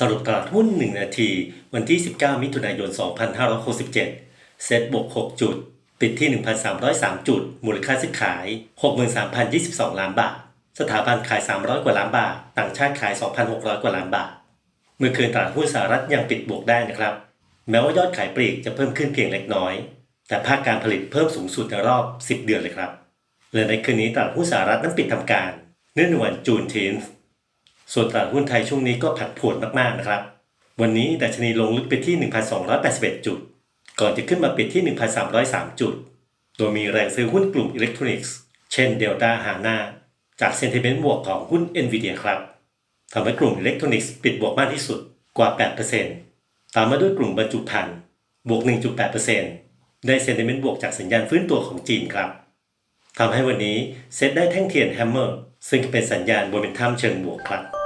สรุปตลาดหุ้น 1 นาที วันที่ 19 มิถุนายน 2567 เซ็ตบวก 6 จุด ปิดที่ 1,303 จุด มูลค่าซื้อขาย 63,022 ล้านบาท สถาบันขาย 300 กว่าล้านบาท ต่างชาติขาย 2,600 กว่าล้านบาท เมื่อคืนตลาดหุ้นสหรัฐยังปิดบวกได้นะครับ แม้ว่ายอดขายปลีกจะเพิ่มขึ้นเพียงเล็กน้อย แต่ภาคการผลิตเพิ่มสูงสุดในรอบ 10 เดือนเลยครับ และในคืนนี้ตลาดหุ้นสหรัฐนั้นปิดทำการเนื่องในวันจูนทีน ส่วนตลาดหุ้นไทยช่วงนี้ก็ผัดผวนมากๆนะครับ วันนี้ดัชนีลงลึกไปที่ 1,281 จุด ก่อนจะขึ้นมาปิดที่ 1,303 จุด โดยมีแรงซื้อหุ้นกลุ่มอิเล็กทรอนิกส์ เช่นเดลต้าฮาน่าจากเซนติเมนต์บวกของหุ้น NVIDIA ครับทำให้กลุ่มอิเล็กทรอนิกส์ปิดบวกมากที่สุดกว่า 8%ตามมาด้วยกลุ่มบรรจุภัณฑ์บวก 1.8%ได้เซนติเมนต์บวกจากสัญญาณฟื้นตัวของจีนครับทำให้วันนี้เซตได้แท่งเทียนแฮมเมอร์ซึ่งเป็นสัญญาณโมเมนตัมเชิงบวกครับ